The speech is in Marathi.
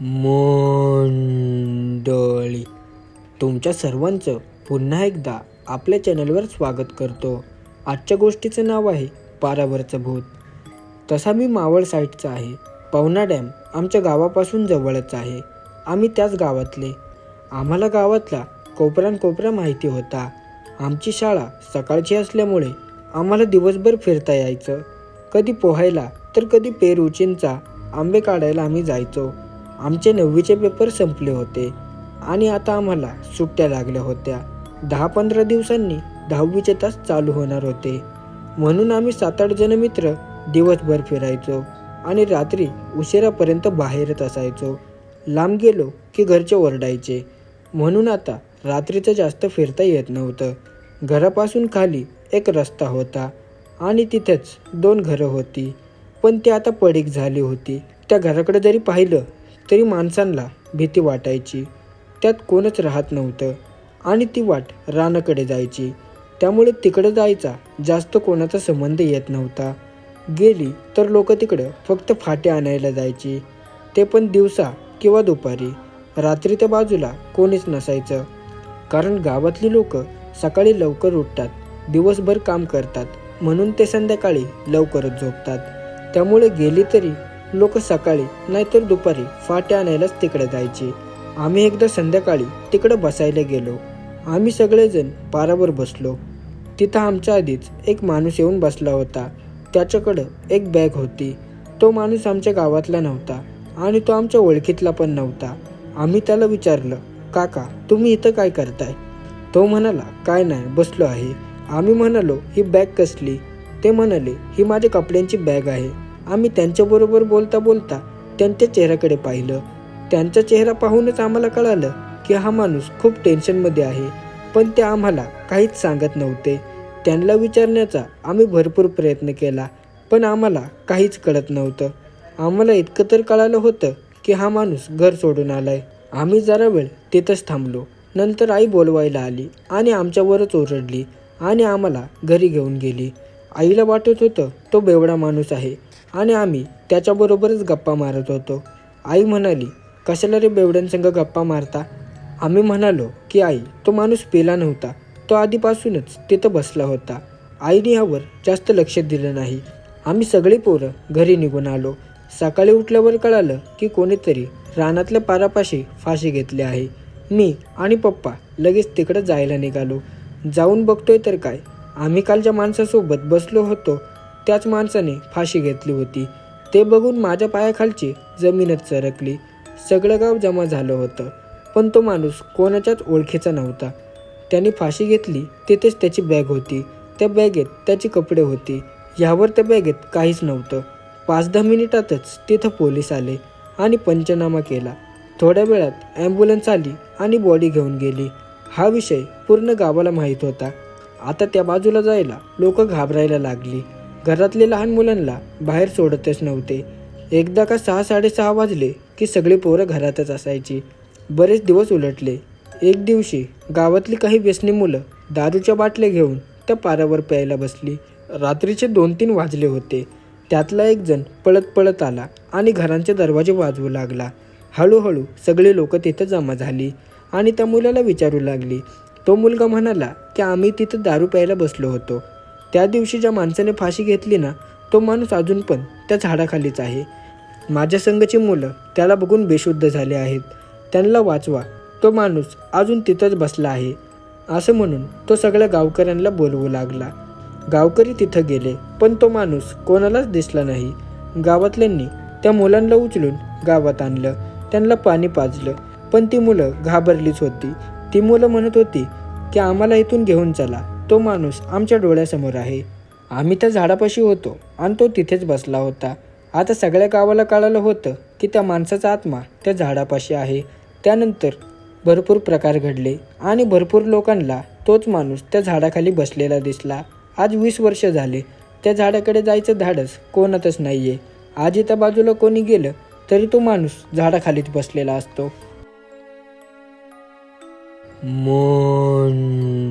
मंडळी तुमच्या सर्वांचं पुन्हा एकदा आपल्या चॅनलवर स्वागत करतो. आजच्या गोष्टीचं नाव आहे पारावरचं भूत. तसा मी मावळ साईडचा आहे. पवना डॅम आमच्या गावापासून जवळच आहे. आम्ही त्याच गावातले. आम्हाला गावातला कोपऱ्यान कोपरा माहिती होता. आमची शाळा सकाळची असल्यामुळे आम्हाला दिवसभर फिरता यायचं. कधी पोहायला तर कधी पेरूचींचा आंबे काढायला आम्ही जायचो. आमचे नववीचे पेपर संपले होते आणि आता आम्हाला सुट्ट्या लागल्या होत्या. दहा पंधरा दिवसांनी दहावीचे तास चालू होणार होते. म्हणून आम्ही सात आठ जण मित्र दिवसभर फिरायचो आणि रात्री उशिरापर्यंत बाहेरच असायचो. लांब गेलो की घरचे ओरडायचे. म्हणून आता रात्रीचं जास्त फिरता येत नव्हतं. घरापासून खाली एक रस्ता होता आणि तिथेच दोन घरं होती. पण ती आता पडीक झाली होती. त्या घराकडे जरी पाहिलं तरी माणसांना भीती वाटायची. त्यात कोणच राहत नव्हतं. आणि ती वाट रानाकडे जायची. त्यामुळे तिकडं जायचा जास्त कोणाचा संबंध येत नव्हता. गेली तर लोक तिकडं फक्त फाटे आणायला जायची. ते पण दिवसा किंवा दुपारी. रात्री त्या बाजूला कोणीच नसायचं. कारण गावातली लोक सकाळी लवकर उठतात दिवसभर काम करतात म्हणून ते संध्याकाळी लवकरच झोपतात. त्यामुळे गेली तरी लोक सकाळी नाहीतर दुपारी फाट्या आणायलाच तिकडे जायचे. आम्ही एकदा संध्याकाळी तिकडं बसायला गेलो. आम्ही सगळेजण पारावर बसलो. तिथं आमच्या आधीच एक माणूस येऊन बसला होता. त्याच्याकडं एक बॅग होती. तो माणूस आमच्या गावातला नव्हता आणि तो आमच्या ओळखीतला पण नव्हता. आम्ही त्याला विचारलं काका तुम्ही इथं काय करताय? तो म्हणाला काय नाही बसलो आहे. आम्ही म्हणालो ही बॅग कसली? ते म्हणाले ही माझ्या कपड्यांची बॅग आहे. आम्ही त्यांच्याबरोबर बोलता बोलता त्यांच्या चेहऱ्याकडे पाहिलं. त्यांचा चेहरा पाहूनच आम्हाला कळालं की हा माणूस खूप टेन्शनमध्ये आहे. पण ते आम्हाला काहीच सांगत नव्हते. त्यांना विचारण्याचा आम्ही भरपूर प्रयत्न केला पण आम्हाला काहीच कळत नव्हतं. आम्हाला इतकं तर कळालं होतं की हा माणूस घर सोडून आलाय. आम्ही जरा वेळ तिथंच थांबलो. नंतर आई बोलवायला आली आणि आमच्यावरच ओरडली आणि आम्हाला घरी घेऊन गेली. आईला वाटत होतं तो बेवडा माणूस आहे. आणि आम्ही त्याच्याबरोबरच गप्पा मारत होतो. आई म्हणाली कशाला रे बेवड्यांसंग गप्पा मारता? आम्ही म्हणालो की आई तो माणूस पेला नव्हता. तो आधीपासूनच तिथं बसला होता. आईने यावर जास्त लक्ष दिलं नाही. आम्ही सगळी पोरं घरी निघून आलो. सकाळी उठल्यावर कळालं की कोणीतरी रानातल्या पारापाशी फाशी घेतली आहे. मी आणि पप्पा लगेच तिकडं जायला निघालो. जाऊन बघतोय तर काय? आम्ही कालच्या माणसासोबत बसलो होतो. त्याच माणसाने फाशी घेतली होती. ते बघून माझ्या पायाखालची जमीनच सरकली. सगळं गाव जमा झालं होतं. पण तो माणूस कोणाच्याच ओळखीचा नव्हता. त्याने फाशी घेतली तिथेच त्याची बॅग होती. त्या बॅगेत त्याची कपडे होती. ह्यावर त्या बॅगेत काहीच नव्हतं. पाच दहा मिनिटातच तिथं पोलीस आले आणि पंचनामा केला. थोड्या वेळात ॲम्ब्युलन्स आली आणि बॉडी घेऊन गेली. हा विषय पूर्ण गावाला माहीत होता. आता त्या बाजूला जायला लोक घाबरायला लागली. घरातले लहान मुलांना बाहेर सोडतच नव्हते. एकदा का सहा साडेसहा वाजले की सगळी पोरं घरातच असायची. बरेच दिवस उलटले. एक दिवशी गावातली काही व्यसनी मुलं दारूच्या बाटल्या घेऊन त्या पारावर प्यायला बसली. रात्रीचे दोन तीन वाजले होते. त्यातला एक जण पळत पळत आला आणि घरांचे दरवाजे वाजवू लागला. हळूहळू सगळे लोक तिथं जमा झाली आणि त्या मुलाला विचारू लागली. तो मुलगा म्हणाला की आम्ही तिथं दारू प्यायला बसलो होतो. त्या दिवशी ज्या माणसाने फाशी घेतली ना तो माणूस अजून पण त्या झाडाखालीच आहे. माझ्या संघची मुलं त्याला बघून बेशुद्ध झाले आहेत. त्यांना वाचवा. तो माणूस अजून तिथंच बसला आहे. असं म्हणून तो सगळ्या गावकऱ्यांना बोलवू लागला. गावकरी तिथं गेले पण तो माणूस कोणालाच दिसला नाही. गावातल्यांनी त्या मुलांना उचलून गावात आणलं. त्यांना पाणी पाजलं. पण ती मुलं घाबरलीच होती. ती मुलं म्हणत होती की आम्हाला इथून घेऊन चला. तो माणूस आमच्या डोळ्यासमोर आहे. आम्ही त्या झाडापाशी होतो आणि तो तिथेच बसला होता. आता सगळ्या गावाला कळालं होतं की त्या माणसाचा आत्मा त्या झाडापाशी आहे. त्यानंतर भरपूर प्रकार घडले आणि भरपूर लोकांना तोच माणूस त्या झाडाखाली बसलेला दिसला. आज वीस वर्ष झाले. त्या झाडाकडे जायचं धाडस कोणातच नाही आहे आज त्या बाजूला कोणी गेलं तरी तो माणूस झाडाखालीच बसलेला असतो. Mondoli.